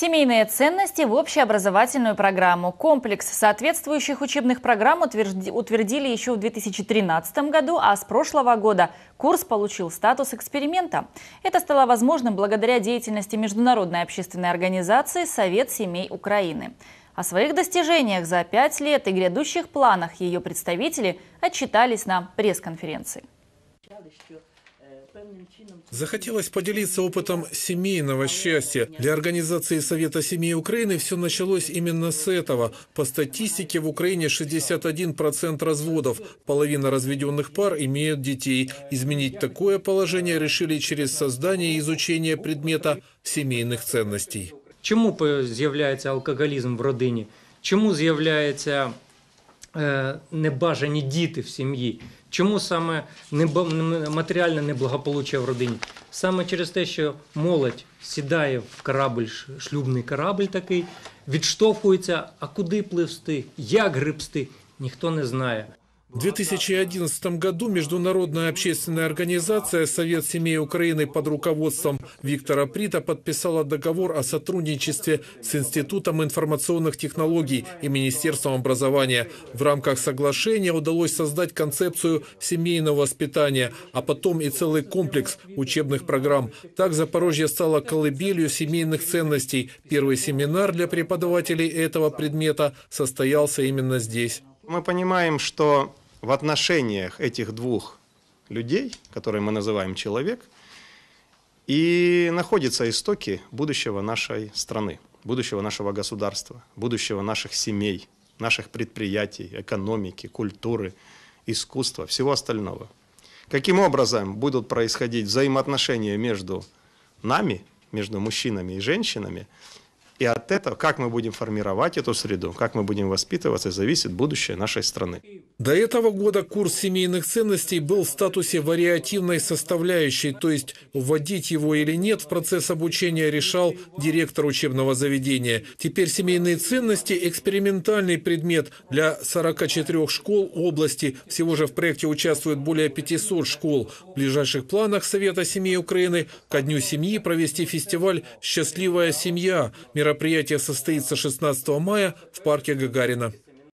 Семейные ценности в общеобразовательную программу. Комплекс соответствующих учебных программ утвердили еще в 2013 году, а с прошлого года курс получил статус эксперимента. Это стало возможным благодаря деятельности международной общественной организации «Совет семей Украины». О своих достижениях за пять лет и грядущих планах ее представители отчитались на пресс-конференции. Захотелось поделиться опытом семейного счастья. Для организации Совета семей Украины все началось именно с этого. По статистике в Украине 61% разводов. Половина разведенных пар имеют детей. Изменить такое положение решили через создание и изучение предмета семейных ценностей. Чому з'являється алкоголізм в родині? Чому з'являються небажані діти в сім'ї? Чому саме матеріальне неблагополуччя в родині? Саме через те, що молодь сідає в корабль, шлюбний корабль такий, відштовхується, а куди пливсти, як грибсти, ніхто не знає. В 2011 году Международная общественная организация «Совет семей Украины» под руководством Виктора Прита подписала договор о сотрудничестве с Институтом информационных технологий и Министерством образования. В рамках соглашения удалось создать концепцию семейного воспитания, а потом и целый комплекс учебных программ. Так Запорожье стало колыбелью семейных ценностей. Первый семинар для преподавателей этого предмета состоялся именно здесь. Мы понимаем, что в отношениях этих двух людей, которые мы называем человек, и находятся истоки будущего нашей страны, будущего нашего государства, будущего наших семей, наших предприятий, экономики, культуры, искусства, всего остального. Каким образом будут происходить взаимоотношения между нами, между мужчинами и женщинами, и от этого, как мы будем формировать эту среду, как мы будем воспитываться, зависит будущее нашей страны. До этого года курс семейных ценностей был в статусе вариативной составляющей, то есть вводить его или нет в процесс обучения решал директор учебного заведения. Теперь семейные ценности – экспериментальный предмет для 44 школ области. Всего же в проекте участвует более 500 школ. В ближайших планах Совета семей Украины ко Дню семьи провести фестиваль «Счастливая семья». Мероприятие состоится 16 мая в парке Гагарина.